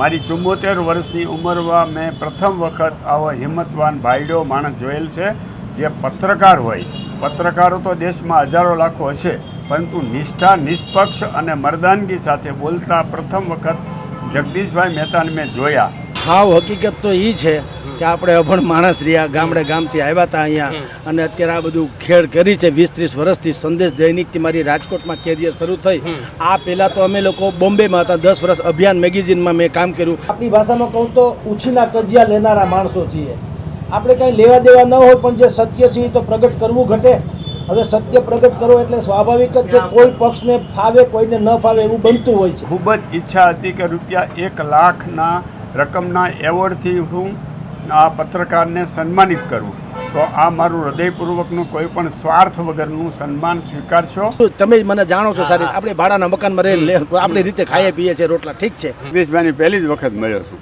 મારી ચુમ્મોતેર વર્ષની ઉંમરમાં મેં પ્રથમ વખત આવો હિંમતવાન ભાઈડો માણસ જોયેલ છે, જે પત્રકાર હોય. પત્રકારો તો દેશમાં હજારો લાખો હશે, પરંતુ નિષ્ઠા, નિષ્પક્ષ અને મર્દાનગી સાથે બોલતા પ્રથમ વખત જગદીશભાઈ મહેતાને મેં જોયા. હાવ હકીકત તો એ છે કે આપણે અભણ માણસ રહ્યા ગામડે ગામથી આવ્યા હતા અહીંયા. અને અત્યારે આ બધું ખેડ કરી છે વીસ ત્રીસ વર્ષથી સંદેશ દૈનિકથી મારી રાજકોટમાં કેરિયર શરૂ થઈ. આ પહેલાં તો અમે લોકો બોમ્બેમાં હતા દસ વર્ષ અભિયાન મેગેઝિનમાં મેં કામ કર્યું. આપણી ભાષામાં કહું તો ઉછીના કજિયા લેનારા માણસો છીએ. આપણે કાંઈ લેવા દેવા ન હોય પણ જે સત્ય છે એ તો પ્રગટ કરવું ઘટે. હવે સત્ય પ્રગટ કરો એટલે સ્વાભાવિક જ છે કોઈ પક્ષને ફાવે કોઈને ન ફાવે એવું બનતું હોય છે. ખૂબ જ ઈચ્છા હતી કે રૂપિયા એક લાખના રકમના એવોર્ડથી હું આ પત્રકારને સન્માનિત કરું. તો આ મારું હૃદયપૂર્વકનું કોઈ પણ સ્વાર્થ વગરનું સન્માન સ્વીકારશો. તમે મને જાણો છો સારી આપણે ભાડાના મકાનમાં રહી આપણી રીતે ખાઈએ પીએ છીએ રોટલા ઠીક છે. જગદીશભાઈની પહેલી જ વખત મળ્યો છું.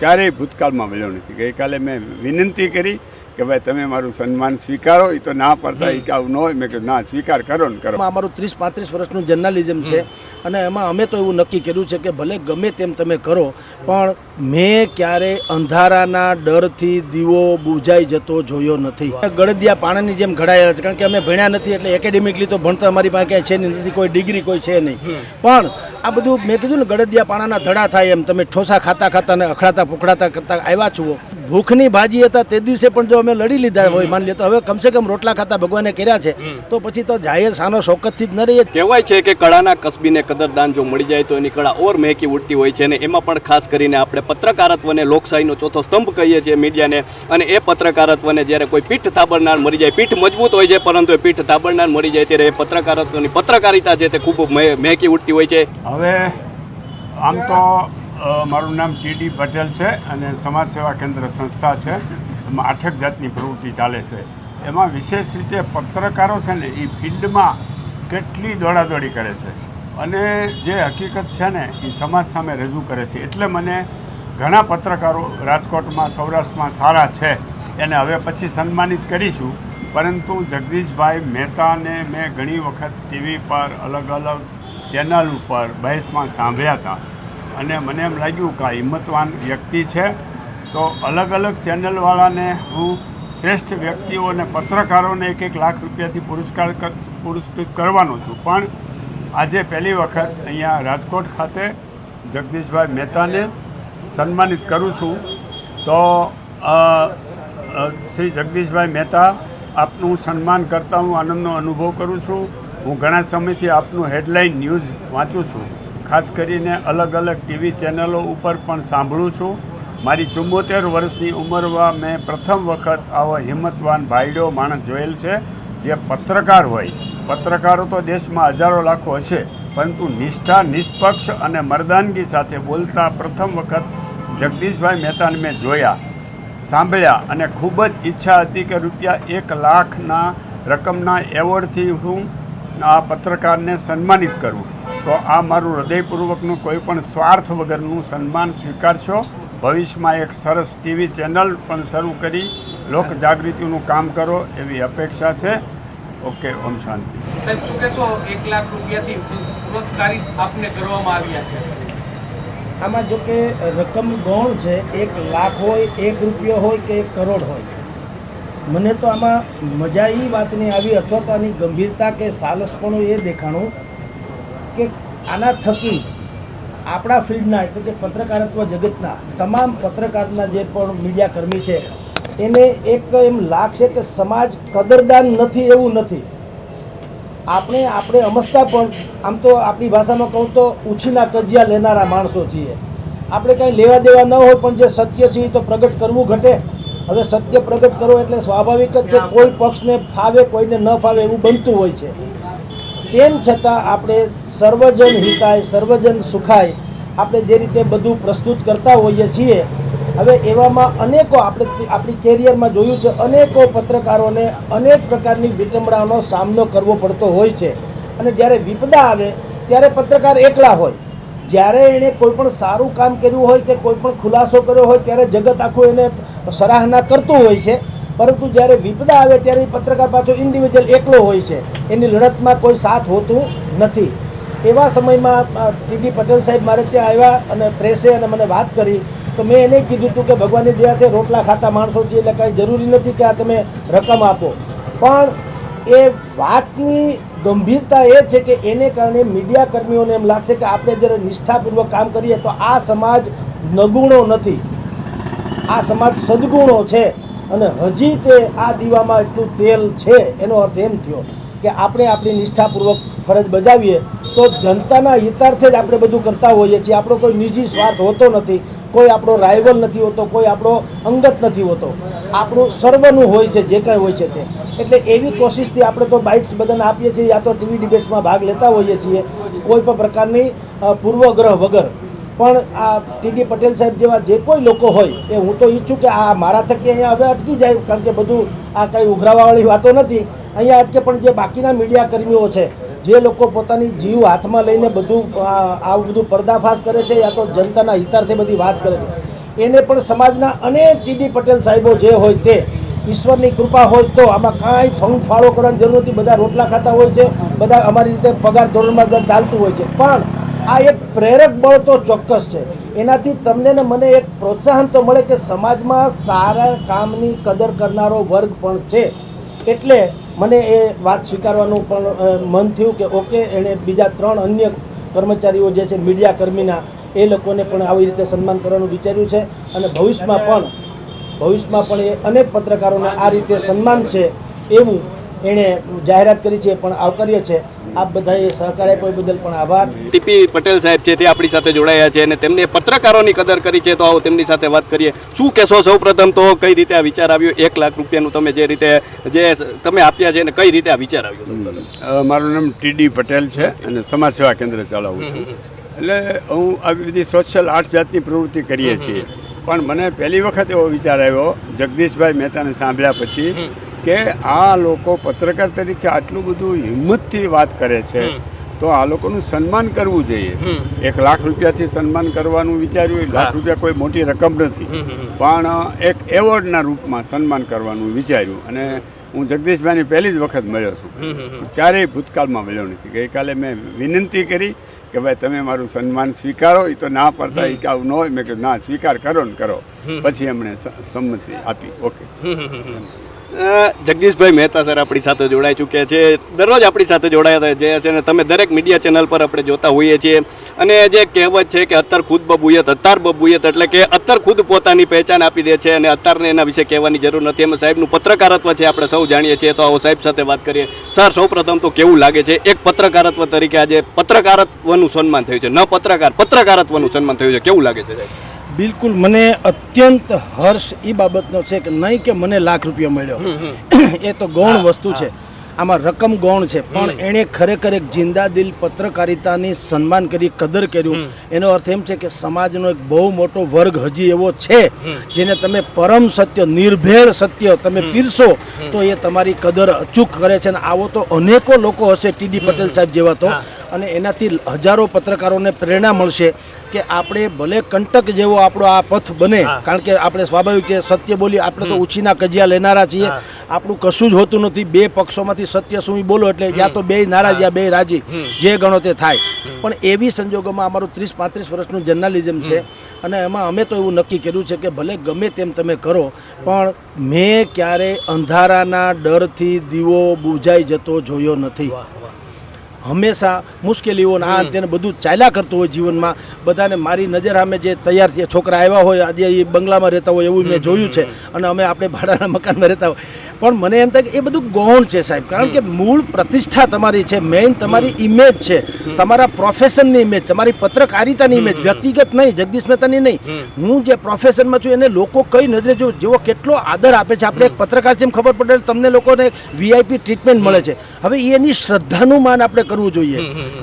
ક્યારેય ભૂતકાળમાં મળ્યો નથી. ગઈકાલે મેં વિનંતી કરી કે ભાઈ તમે મારું સન્માન સ્વીકારો એ તો ના પડતા એ કે આવું ન હોય. મેં કીધું ના સ્વીકાર કરો ને કરો. અમારું ત્રીસ પાંત્રીસ વર્ષનું જર્નાલિઝમ છે અને એમાં અમે તો એવું નક્કી કર્યું છે કે ભલે ગમે તેમ તમે કરો પણ મેં ક્યારે અંધારાના ડરથી દીવો બુજાઈ જતો જોયો નથી. ગળદિયા પાણીની જેમ ઘડાયેલા છે કારણ કે અમે ભણ્યા નથી એટલે એકેડેમિકલી તો ભણતર અમારી પાસે ક્યાંય છે નહીં નથી કોઈ ડિગ્રી કોઈ છે નહીં. પણ આ બધું મેં કીધું ને ગળદિયા પાણાના ધડા થાય એમ તમે ઠોસા ખાતા ખાતા ને અખડાતા પુખડાતા કરતા આવ્યા છો ભૂખની ભાજી હતા તે દિવસે પણ જો અમે લડી લીધા હોય માની લે તો હવે કમસે કમ રોટલા ખાતા ભગવાને કર્યા છે. તો પછી તો જાહેર સાનો શોકતથી જ ન રહીએ. કહેવાય છે કે કળાના કસબીને કદરદાન જો મળી જાય તો એની કળા ઓર મહેકી ઉડતી હોય છે અને એમાં પણ ખાસ કરીને આપણે પત્રકારત્વને લોકશાહીનો ચોથો સ્તંભ કહીએ છીએ મીડિયાને અને એ પત્રકારત્વને જ્યારે કોઈ પીઠ તાબડનાર મરી જાય પીઠ મજબૂત હોય છે પરંતુ એ પીઠ તાબડનાર મરી જાય ત્યારે એ પત્રકારત્વની પત્રકારિતા છે તે ખૂબ મહે- મહેકી ઉડતી હોય છે. હવે આમ તો મારું નામ ટીડી પટેલ છે અને સમાજ સેવા કેન્દ્ર સંસ્થા છે. એમાં આઠેક જાતની પ્રવૃત્તિ ચાલે છે. એમાં વિશેષ રીતે પત્રકારો છે ને એ ફિલ્ડમાં કેટલી દોડાદોડી કરે છે. અને જે હકીકત છે ને એ સમાજ સામે રજૂ કરે છે. એટલે મને ઘણા પત્રકારો રાજકોટમાં, સૌરાષ્ટ્રમાં સારા છે. એને હવે પછી સન્માનિત કરીશું. પરંતુ જગદીશભાઈ મહેતાને મેં ઘણી વખત ટીવી પર અલગ અલગ ચેનલ ઉપર બહેસમાં સાંભળ્યા હતા. અને મને એમ લાગ્યું કે આ હિંમતવાન વ્યક્તિ છે. તો અલગ અલગ ચેનલવાળાને હું શ્રેષ્ઠ વ્યક્તિઓ અને પત્રકારોને એક એક લાખ રૂપિયાથી પુરસ્કાર કર- પુરસ્કૃત કરવાનો છું. પણ આજે પહેલી વખત અહીંયા રાજકોટ ખાતે જગદીશભાઈ મહેતાને સન્માનિત કરું છું. તો શ્રી જગદીશભાઈ મહેતા, આપનું સન્માન કરતાં હું આનંદનો અનુભવ કરું છું. હું ઘણા સમયથી આપનું હેડલાઇન ન્યૂઝ વાંચું છું. ખાસ કરીને અલગ અલગ ટીવી ચેનલો ઉપર પણ સાંભળું છું. મારી ચુંમોતેર વર્ષની ઉંમરમાં મેં પ્રથમ વખત આવો હિંમતવાન ભાઈડો માણસ જોયેલ છે, જે પત્રકાર હોય. પત્રકારો તો દેશમાં હજારો લાખો હશે, પરંતુ નિષ્ઠા, નિષ્પક્ષ અને મર્દાનગી સાથે બોલતા પ્રથમ વખત જગદીશભાઈ મહેતાને મેં જોયા, સાંભળ્યા અને ખૂબ જ ઈચ્છા હતી કે રૂપિયા એક લાખના રકમના એવોર્ડથી હું આ પત્રકારને સન્માનિત કરું. તો આ મારું હૃદયપૂર્વકનું કોઈ પણ સ્વાર્થ વગરનું સન્માન સ્વીકારશો. ભવિષ્યમાં એક સરસ ટીવી ચેનલ પણ શરૂ કરી લોક જાગૃતિનું કામ કરો એવી અપેક્ષા છે. ઓકે ઓમ શાંતિ. સાહેબ શું કહેશો? એક લાખ રૂપિયાથી પુરસ્કારિત આપને કરવામાં આવ્યા છે. આમાં જો કે રકમ ગૌણ છે એક લાખ હોય એક રૂપિયો હોય કે એક કરોડ હોય. મને તો આમાં મજા એ વાતની આવી અથવા તો આની ગંભીરતા કે સાલસપણું એ દેખાણું કે આના થકી આપણા ફિલ્ડના એટલે કે પત્રકારત્વ જગતના તમામ પત્રકારના જે પણ મીડિયાકર્મી છે એને એક એમ લાગશે કે સમાજ કદરદાન નથી એવું નથી. આપણે આપણે અમસ્તા પણ આમ તો આપણી ભાષામાં કહું તો ઉછીના કજિયા લેનારા માણસો છીએ. આપણે કાંઈ લેવા દેવા ન હોય પણ જે સત્ય છે એ તો પ્રગટ કરવું ઘટે. હવે સત્ય પ્રગટ કરો એટલે સ્વાભાવિક જ છે કોઈ પક્ષને ફાવે કોઈને ન ફાવે એવું બનતું હોય છે. તેમ છતાં આપણે સર્વજન હિતાય, સર્વજન સુખાય, આપણે જે રીતે બધું પ્રસ્તુત કરતા હોઈએ છીએ, હવે એવામાં અનેકો આપણે આપણી કેરિયરમાં જોયું છે, અનેકો પત્રકારોને અનેક પ્રકારની વિટંબણાનો સામનો કરવો પડતો હોય છે. અને જ્યારે વિપદા આવે, ત્યારે પત્રકાર એકલા હોય. જ્યારે એણે કોઈ પણ સારું કામ કર્યું હોય કે કોઈપણ ખુલાસો કર્યો હોય, ત્યારે જગત આખું એને સરાહના કરતું હોય છે. પરંતુ જ્યારે વિપદા આવે ત્યારે પત્રકાર પાછો ઇન્ડિવિજ્યુઅલ એકલો હોય છે. એની લડતમાં કોઈ સાથ હોતું નથી. એવા સમયમાં ટીડી પટેલ સાહેબ મારે ત્યાં આવ્યા અને પ્રેસે અને મને વાત કરી, તો મેં એને કીધું હતું કે ભગવાનની દયાથી રોટલા ખાતા માણસો છીએ એટલે કાંઈ જરૂરી નથી કે આ તમે રકમ આપો. પણ એ વાતની ગંભીરતા એ છે કે એને કારણે મીડિયા કર્મીઓને એમ લાગશે કે આપણે જ્યારે નિષ્ઠાપૂર્વક કામ કરીએ, તો આ સમાજ નગુણો નથી. આ સમાજ સદગુણો છે. અને હજી તે આ દીવામાં એટલું તેલ છે, એનો અર્થ એમ થયો કે આપણે આપણી નિષ્ઠાપૂર્વક ફરજ બજાવીએ, તો જનતાના હિતાર્થે જ આપણે બધું કરતા હોઈએ છીએ. આપણો કોઈ નિજી સ્વાર્થ હોતો નથી, કોઈ આપણો રાઇવલ નથી હોતો, કોઈ આપણો અંગત નથી હોતો. આપણું સર્વનું હોય છે, જે કાંઈ હોય છે તે. એટલે એવી કોશિશથી આપણે તો બાઇટ્સ બધાને આપીએ છીએ, યા તો ટીવી ડિબેટ્સમાં ભાગ લેતા હોઈએ છીએ. કોઈ પણ પ્રકારની પૂર્વગ્રહ વગર. પણ આ ટીડી પટેલ સાહેબ જેવા જે કોઈ લોકો હોય, એ હું તો ઈચ્છું કે આ મારા થકી અહીંયા હવે અટકી જાય, કારણ કે બધું આ કંઈ ઉઘરાવાવાળી વાતો નથી. અહીંયા અટકે પણ જે બાકીના મીડિયા કર્મીઓ છે, જે લોકો પોતાની જીવ હાથમાં લઈને બધું આવું બધું પર્દાફાશ કરે છે યા તો જનતાના હિતાર્થે બધી વાત કરે છે. એને પણ સમાજના અનેક ટીડી પટેલ સાહેબો જે હોય તે, ઈશ્વરની કૃપા હોય તો આમાં કાંઈ ફંગ ફાળો કરવાની જરૂર નથી. બધા રોટલા ખાતા હોય છે, બધા અમારી રીતે પગાર ધોરણમાં ચાલતું હોય છે. પણ આ એક પ્રેરક બળ તો ચોક્કસ છે. એનાથી તમને ને મને એક પ્રોત્સાહન તો મળે કે સમાજમાં સારા કામની કદર કરનારો વર્ગ પણ છે. એટલે મને એ વાત સ્વીકારવાનું પણ મન થયું કે ઓકે, એણે બીજા ત્રણ અન્ય કર્મચારીઓ જે છે, મીડિયા કર્મીના, એ લોકોને પણ આવી રીતે સન્માન કરવાનું વિચાર્યું છે. અને ભવિષ્યમાં પણ ભવિષ્યમાં પણ એ અનેક પત્રકારોને આ રીતે સન્માન છે એવું એણે જાહેરાત કરી છે પણ આવકાર્ય છે. આપ બધાએ સહકાર આપ્યો એ બદલ પણ આભાર. ટીપી પટેલ સાહેબ છે તે આપણી સાથે જોડાયા છે અને તેમને પત્રકારોની કદર કરી છે તો આવો તેમની સાથે વાત કરીએ. શું કહેશો સૌપ્રથમ તો કઈ રીતે આ વિચાર આવ્યો? એક લાખ રૂપિયાનું તમે જે રીતે જે તમે આપ્યા છે અને કઈ રીતે આ વિચાર આવ્યો? મારું નામ ટીડી પટેલ છે અને સમાજ સેવા કેન્દ્ર ચલાવું છું. એટલે હું આવી બધી સોશિયલ આર્ટ જાતની પ્રવૃત્તિ કરીએ છીએ. પણ મને પહેલી વખત એવો વિચાર આવ્યો જગદીશભાઈ મહેતાને સાંભળ્યા પછી કે આ લોકો પત્રકાર તરીકે આટલું બધું હિંમતથી વાત કરે છે તો આ લોકોનું સન્માન કરવું જોઈએ. એક લાખ રૂપિયાથી સન્માન કરવાનું વિચાર્યું એ લાખ રૂપિયા કોઈ મોટી રકમ નથી. પણ એક એવોર્ડના રૂપમાં સન્માન કરવાનું વિચાર્યું. અને હું જગદીશભાઈની પહેલી જ વખત મળ્યો છું. ક્યારેય ભૂતકાળમાં મળ્યો નથી. ગઈકાલે મેં વિનંતી કરી કે ભાઈ તમે મારું સન્માન સ્વીકારો. એ તો ના પડતા એ કાવ ન હોય. મેં કીધું ના સ્વીકાર કરો ને કરો. પછી એમણે સંમતિ આપી. ઓકે. જગદીશભાઈ મહેતા સર આપણી સાથે જોડાઈ ચૂક્યા છે. દરરોજ આપણી સાથે જોડાયા જે છે અને તમે દરેક મીડિયા ચેનલ પર આપણે જોતા હોઈએ છીએ. અને જે કહેવત છે કે અત્તર ખુદ બબુયત, અત્તાર બબુયત એટલે કે અત્તર ખુદ પોતાની પહેચાન આપી દે છે અને અત્તારને એના વિશે કહેવાની જરૂર નથી. એમાં સાહેબનું પત્રકારત્વ છે, આપણે સૌ જાણીએ છીએ. તો આવો સાહેબ સાથે વાત કરીએ. સર, સૌપ્રથમ તો કેવું લાગે છે? એક પત્રકારત્વ તરીકે આજે પત્રકારત્વનું સન્માન થયું છે. ન પત્રકાર, પત્રકારત્વનું સન્માન થયું છે. કેવું લાગે છે સાહેબ? બિલકુલ મને અત્યંત હર્ષ એ બાબતનો છે કે નહીં કે મને લાખ રૂપિયા મળ્યો. એ તો ગૌણ વસ્તુ છે. આમાં રકમ ગૌણ છે પણ એણે ખરેખર એક જિંદા દિલ પત્રકારિતાની સન્માન કરી કદર કર્યું. એનો અર્થ એમ છે કે સમાજનો એક બહુ મોટો વર્ગ હજી એવો છે જેને તમે પરમ સત્ય નિર્ભેળ સત્ય તમે પીરશો તો એ તમારી કદર અચૂક કરે છે. અને આવો તો અનેકો લોકો હશે ટીડી પટેલ સાહેબ જેવા તો. અને એનાથી હજારો પત્રકારોને પ્રેરણા મળશે કે આપણે ભલે કંટક જેવો આપણો આ પથ બને કારણ કે આપણે સ્વાભાવિક છે સત્ય બોલી આપણે તો ઉછીના કજિયા લેનારા છીએ. આપણું કશું જ હોતું નથી બે પક્ષોમાંથી સત્ય શું ઈ બોલો એટલે યા તો બે નારાજ યા બે રાજી. જે ગણો તે થાય. પણ એવી સંજોગોમાં અમારું ત્રીસ પાંત્રીસ વર્ષનું જર્નાલિઝમ છે અને એમાં અમે તો એવું નક્કી કર્યું છે કે ભલે ગમે તેમ તમે કરો પણ મેં ક્યારેય અંધારાના ડરથી દીવો બુજાઈ જતો જોયો નથી. હંમેશા મુશ્કેલીઓ ને આ તેને બધું ચાલ્યા કરતું હોય જીવનમાં. બધાને મારી નજર સામે જે તૈયાર થયા છોકરા આવ્યા હોય આજે એ બંગલામાં રહેતા હોય એવું મેં જોયું છે. અને અમે આપણે ભાડાના મકાનમાં રહેતા હોય. પણ મને એમ થાય કે એ બધું ગૌણ છે સાહેબ. કારણ કે મૂળ પ્રતિષ્ઠા તમારી છે મેઇન તમારી ઇમેજ છે. તમારા પ્રોફેશનની ઇમેજ તમારી પત્રકારિતાની ઇમેજ વ્યક્તિગત નહીં જગદીશ મહેતાની નહીં. હું જે પ્રોફેશનમાં છું એને લોકો કઈ નજરે જો જેવો કેટલો આદર આપે છે. આપણે એક પત્રકાર જેમ ખબર પડે તમને લોકોને વીઆઈપી ટ્રીટમેન્ટ મળે છે. હવે એની શ્રદ્ધાનું માન આપણે કરવું જોઈએ.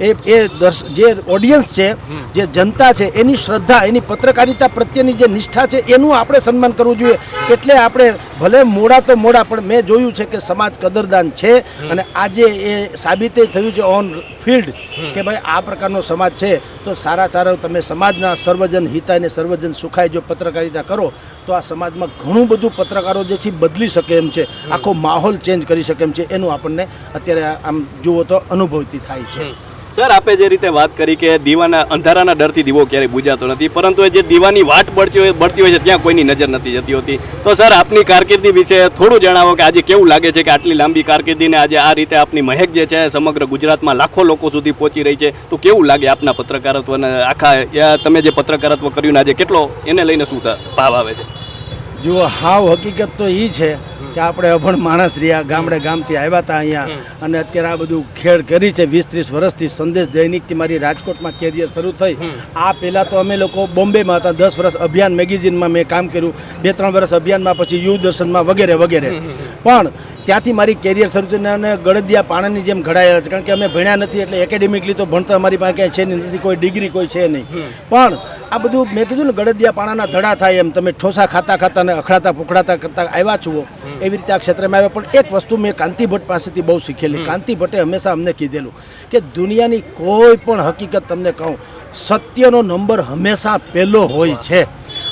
એ એ દર્શ જે ઓડિયન્સ છે જે જનતા છે એની શ્રદ્ધા એની પત્રકારિતા પ્રત્યેની જે નિષ્ઠા છે એનું આપણે સન્માન કરવું જોઈએ. એટલે આપણે ભલે મોડા તો મોડા પણ મેં જોયું છે કે સમાજ કદરદાન છે અને આજે એ સાબિતે થયું છે ઓન ફિલ્ડ કે ભાઈ આ પ્રકારનો સમાજ છે. તો સારા સારા તમે સમાજના સર્વજન હિતાયને સર્વજન સુખાય જો પત્રકારિતા કરો તો આ સમાજમાં ઘણું બધું પત્રકારો જે છે બદલી શકે એમ છે. આખો માહોલ ચેન્જ કરી શકે એમ છે. એનું આપણને અત્યારે આમ જુઓ તો અનુભવતી થાય છે. સર, આપે જે રીતે વાત કરી કે દીવાના અંધારાના ડરથી દીવો ક્યારેય બુજાતો નથી, પરંતુ જે દીવાની વાટ બળતી હોય બળતી હોય છે, ત્યાં કોઈની નજર નથી જતી હોતી. તો સર, આપની કારકિર્દી વિશે થોડું જણાવો કે આજે કેવું લાગે છે કે આટલી લાંબી કારકિર્દીને આજે આ રીતે આપની મહેક જે છે, સમગ્ર ગુજરાતમાં લાખો લોકો સુધી પહોંચી રહી છે. તો કેવું લાગે આપના પત્રકારત્વને? આખા તમે જે પત્રકારત્વ કર્યું આજે કેટલો એને લઈને શું ભાવ આવે છે? જુઓ હાવ હકીકત તો એ છે કે આપણે અભણ માણસ રહ્યા ગામડે ગામથી આવ્યા હતા અહીંયા અને અત્યારે આ બધું ખેડ કરી છે વીસ ત્રીસ વર્ષથી સંદેશ દૈનિકથી મારી રાજકોટમાં કેરિયર શરૂ થઈ. આ પહેલાં તો અમે લોકો બોમ્બેમાં હતા દસ વર્ષ અભિયાન મેગેઝિનમાં મેં કામ કર્યું બે ત્રણ વર્ષ અભિયાનમાં પછી યુવદર્શનમાં વગેરે વગેરે. પણ ત્યાંથી મારી કેરિયર શરૂ થઈને અને ગળદિયા પાણાની જેમ ઘડાયેલા છે. કારણ કે અમે ભણ્યા નથી એટલે એકેડેમિકલી તો ભણતર અમારી પાસે છે નહીં. નથી કોઈ ડિગ્રી કોઈ છે નહીં. પણ આ બધું મેં કીધું ને ગળદિયા પાણાના ધડા થાય એમ. તમે ઠોસા ખાતા ખાતા ને અખડાતા પુખડાતા કરતા આવ્યા છો એવી રીતે આ ક્ષેત્રમાં આવ્યા. પણ એક વસ્તુ મેં કાંતિ ભટ્ટ પાસેથી બહુ શીખેલી. કાંતિ ભટ્ટે હંમેશા અમને કીધેલું કે દુનિયાની કોઈ પણ હકીકત તમને કહું સત્યનો નંબર હંમેશા પહેલો હોય છે.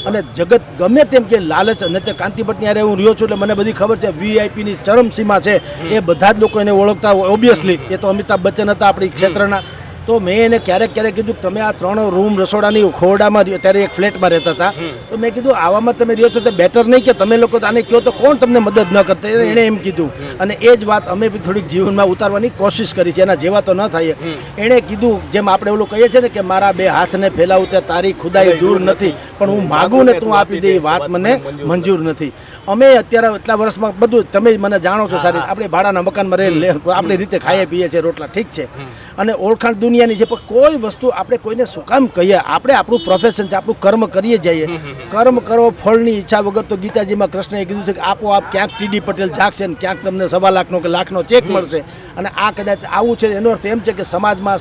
અને જગત ગમે તેમ કે લાલચ અને તે કાંતિ ભટ્ટની હારે હું રહ્યો છું એટલે મને બધી ખબર છે વીઆઈપીની ચરમસીમા છે. એ બધા જ લોકો એને ઓળખતા હોય ઓબ્વિયસલી એ તો અમિતાભ બચ્ચન હતા આપણી ક્ષેત્રના. તો મેં એને ક્યારેક ક્યારેક કીધું તમે આ ત્રણ રૂમ રસોડાની ખોરડામાં રહ્યો ત્યારે એક ફ્લેટમાં રહેતા હતા. તો મેં કીધું આવામાં તમે રહ્યો છો તો બેટર નહીં કે તમે લોકો આને કહો તો કોણ તમને મદદ ન કરતા? એણે એમ કીધું. અને એ જ વાત અમે બી થોડીક જીવનમાં ઉતારવાની કોશિશ કરી છે એના જેવા તો ન થાય. એણે કીધું જેમ આપણે ઓલું કહીએ છીએ ને કે મારા બે હાથને ફેલાવું તે તારી ખુદાઈ દૂર નથી પણ હું માગું ને તું આપી દે એ વાત મને મંજૂર નથી. અમે અત્યારે એટલા વર્ષમાં બધું તમે મને જાણો છો સારી આપણે ભાડાના મકાનમાં રહે લે આપણી રીતે ખાઈએ પીએ છીએ રોટલા ઠીક છે. અને ઓળખાણ દુનિયાની છે પણ કોઈ વસ્તુ આપણે કોઈને શું કામ કહીએ? આપણે આપણું પ્રોફેશન છે આપણું કર્મ કરીએ જઈએ. કર્મ કરો ફળની ઈચ્છા વગર તો ગીતાજીમાં કૃષ્ણએ કીધું છે કે આપોઆપ ક્યાંક ટીડી પટેલ જાગશે ને ક્યાંક તમને સવા લાખનો કે લાખનો ચેક મળશે. અને આ કદાચ આવું છે એનો અર્થ એમ છે કે સમાજમાં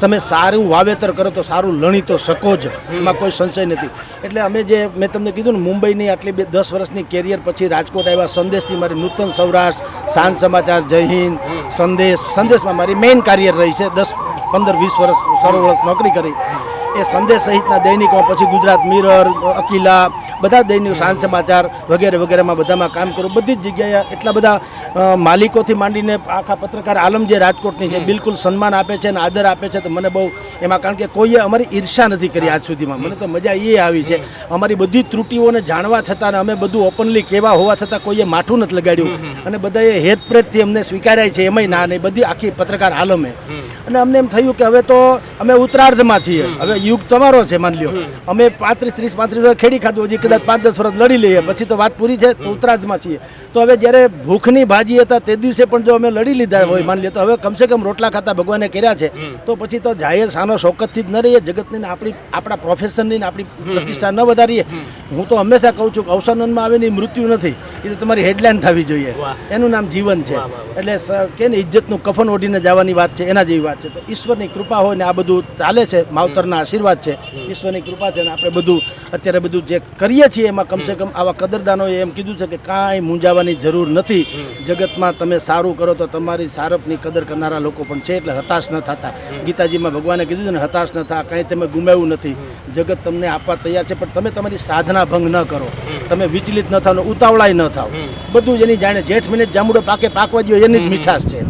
તમે સારું વાવેતર કરો તો સારું લણી તો શકો જ. એમાં કોઈ સંશય નથી. એટલે અમે જે મેં તમને કીધું ને મુંબઈની આટલી બે દસ વર્ષની કેરિયર પછી રાજકોટ આવ્યા, સંદેશથી મારી નૂતન સૌરાષ્ટ્ર, સાંજ સમાચાર, જય હિન્દ, સંદેશ. સંદેશમાં મારી મેઇન કાર્યર રહી છે. દસ, પંદર, વીસ વર્ષ સોળ વર્ષ નોકરી કરી. એ સંદેશ સહિતના દૈનિકો પછી ગુજરાત મિરર અકીલા બધા દૈનિક સાંજ સમાચાર વગેરે વગેરેમાં બધામાં કામ કરું. બધી જ જગ્યાએ એટલા બધા માલિકોથી માંડીને આખા પત્રકાર આલમ જે રાજકોટની છે બિલકુલ સન્માન આપે છે અને આદર આપે છે તો મને બહુ એમાં કારણ કે કોઈએ અમારી ઈર્ષા નથી કરી આજ સુધીમાં. મને તો મજા એ આવી છે. અમારી બધી ત્રુટીઓને જાણવા છતાં અને અમે બધું ઓપનલી કહેવા હોવા છતાં કોઈએ માઠું નથી લગાડ્યું. અને બધાએ હેતપ્રેતથી અમને સ્વીકાર્યા છે એમાંય ના નહીં બધી આખી પત્રકાર આલમે. અને અમને એમ થયું કે હવે તો અમે ઉત્તરાર્ધમાં છીએ. હવે યુગ તમારો છે માની લ્યો. અમે પાંત્રીસ ત્રીસ પાંત્રીસ વર્ષ ખેડી ખાધું હજી કદાચ પાંચ દસ વર્ષ લડી લઈએ. પછી તો વાત પૂરી છે તો ઉત્તરાર્ધમાં છીએ. તો હવે જ્યારે ભૂખની ભાજી હતા તે દિવસે પણ જો અમે લડી લીધા હોય માની લ્યો તો હવે કમસે કમ રોટલા ખાતા ભગવાને કર્યા છે. તો પછી તો જાહેર સાનો શોકતથી જ ન રહીએ જગતની આપણી આપણા પ્રોફેશનની આપણી પ્રતિષ્ઠા ન વધારીએ. હું તો હંમેશા કહું છું કે અવસાનનમાં આવે ને મૃત્યુ નથી એ તો તમારી હેડલાઇન થવી જોઈએ. એનું નામ જીવન છે. એટલે કે ને ઇજ્જતનું કફન ઓઢીને જવાની વાત છે એના જેવી વાત છે. તો ઈશ્વરની કૃપા હોય ને આ બધું ચાલે છે માવતરના આશીર્વાદ છે. ઈશ્વરની કૃપા છે ને આપણે બધું અત્યારે બધું જે કરીએ છીએ એમાં કમસે કમ આવા કદરદાનોએ એમ કીધું છે કે કાંઈ મૂંઝાવાની જરૂર નથી. જગતમાં તમે સારું કરો તો તમારી સારપની કદર કરનારા લોકો પણ છે એટલે હતાશ ન થતા. ગીતાજીમાં ભગવાને કીધું છે ને હતાશ ન થા કાંઈ તમે ગુમાવ્યું નથી. જગત તમને આપવા તૈયાર છે પણ તમે તમારી સાધના ભંગ ન કરો. તમે વિચલિત ન થાવ ને ઉતાવળાય ન થાવ. બધું એની જાણે જેઠ મિનિટ જામુડો પાકે પાકવા દો એની જ મીઠાશ છે.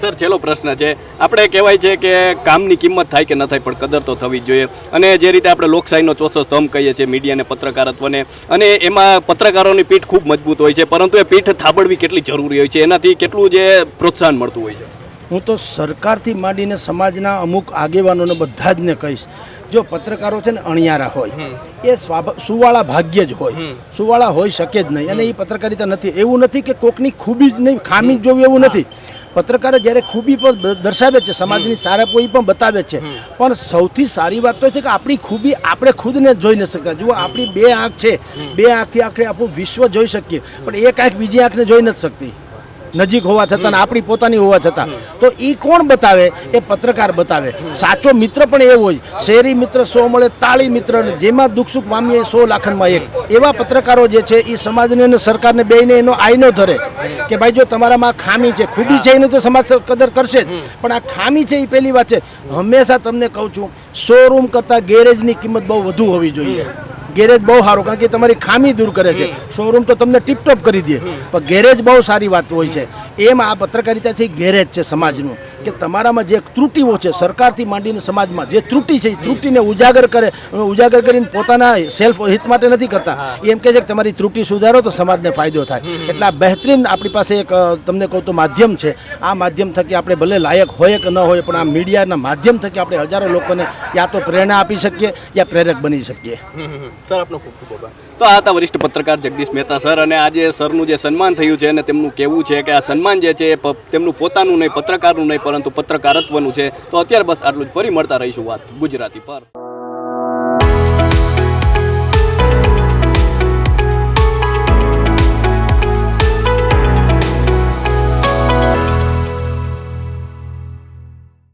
સર છેલ્લો પ્રશ્ન છે. આપણે કહેવાય છે કે કામની કિંમત થાય કે ન થાય પણ કદર તો થવી જ જોઈએ. અને જે રીતે આપણે લોકશાહીનો ચોથો સ્તંભ કહીએ છીએ મીડિયાને પત્રકારત્વને. અને એમાં પત્રકારોની પીઠ ખૂબ મજબૂત હોય છે પરંતુ એ પીઠ થાબડવી કેટલી જરૂરી હોય છે? એનાથી કેટલું જે પ્રોત્સાહન મળતું હોય છે? હું તો સરકારથી માંડીને સમાજના અમુક આગેવાનોને બધા જ ને કહીશ. જો પત્રકારો છે ને અણિયારા હોય એ સ્વાભા સુવાળા ભાગ્ય જ હોય. સુવાળા હોઈ શકે જ નહીં. અને એ પત્રકારિતા નથી. એવું નથી કે કોકની ખૂબી જ નહીં ખામી જ જોવી એવું નથી. પત્રકારે જ્યારે ખૂબી પણ દર્શાવે છે સમાજની સારા કોઈ પણ બતાવે છે. પણ સૌથી સારી વાત તો છે કે આપણી ખૂબી આપણે ખુદને જોઈ ન શકતા. જુઓ આપણી બે આંખ છે. બે આંખથી આખરે આપણું વિશ્વ જોઈ શકીએ. પણ એક આંખ બીજી આંખને જોઈ નથી શકતી. નજીક હોવા છતાં આપણી પોતાની હોવા છતાં. તો એ કોણ બતાવે? એ પત્રકાર બતાવે. સાચો મિત્ર પણ એવો હોય. શેરી મિત્ર સો મળે, તાળી મિત્ર જેમાં દુઃખ સુખ વામીએ સો લાખનમાં એક. એવા પત્રકારો જે છે એ સમાજને અને સરકારને બેને એનો આઈનો ધરે કે ભાઈ જો તમારામાં ખામી છે, ખૂબી છે એને તો સમાજ કદર કરશે જ. પણ આ ખામી છે એ પહેલી વાત છે. હંમેશા તમને કહું છું શોરૂમ કરતાં ગેરેજની કિંમત બહુ વધુ હોવી જોઈએ. ગેરેજ બહુ સારું કારણ કે તમારી ખામી દૂર કરે છે. શોરૂમ તો તમને ટીપટોપ કરી દે. પણ ગેરેજ બહુ સારી વાત હોય છે. એમ આ પત્રકારિતા છે ગેરેજ છે સમાજનું. કે તમારામાં જે ત્રુટીઓ છે સરકારથી માંડીને સમાજમાં જે ત્રુટિ છે એ ત્રુટિને ઉજાગર કરે ઉજાગર કરીને પોતાના સેલ્ફ હિત માટે નથી કરતા. એમ કહે છે કે તમારી ત્રુટી સુધારો તો સમાજને ફાયદો થાય. એટલે આ બહેતરીન આપણી પાસે એક તમને કહું તો માધ્યમ છે. આ માધ્યમ થકી આપણે ભલે લાયક હોય કે ન હોય પણ આ મીડિયાના માધ્યમ થકી આપણે હજારો લોકોને યા તો પ્રેરણા આપી શકીએ યા પ્રેરક બની શકીએ. સર આપનો ખૂબ ખૂબ આભાર. તો આ હતા વરિષ્ઠ પત્રકાર જગદીશ મહેતા સર અને આજે સરનું જે સન્માન થયું છે અને તેમનું કહેવું છે કે આ સન્માન જે છે એ તેમનું પોતાનું નહીં પત્રકારનું નહીં પરંતુ પત્રકારત્વનું છે. તો અત્યારે બસ આટલું જ. ફરી મળતા રહીશું વાત ગુજરાતી પર.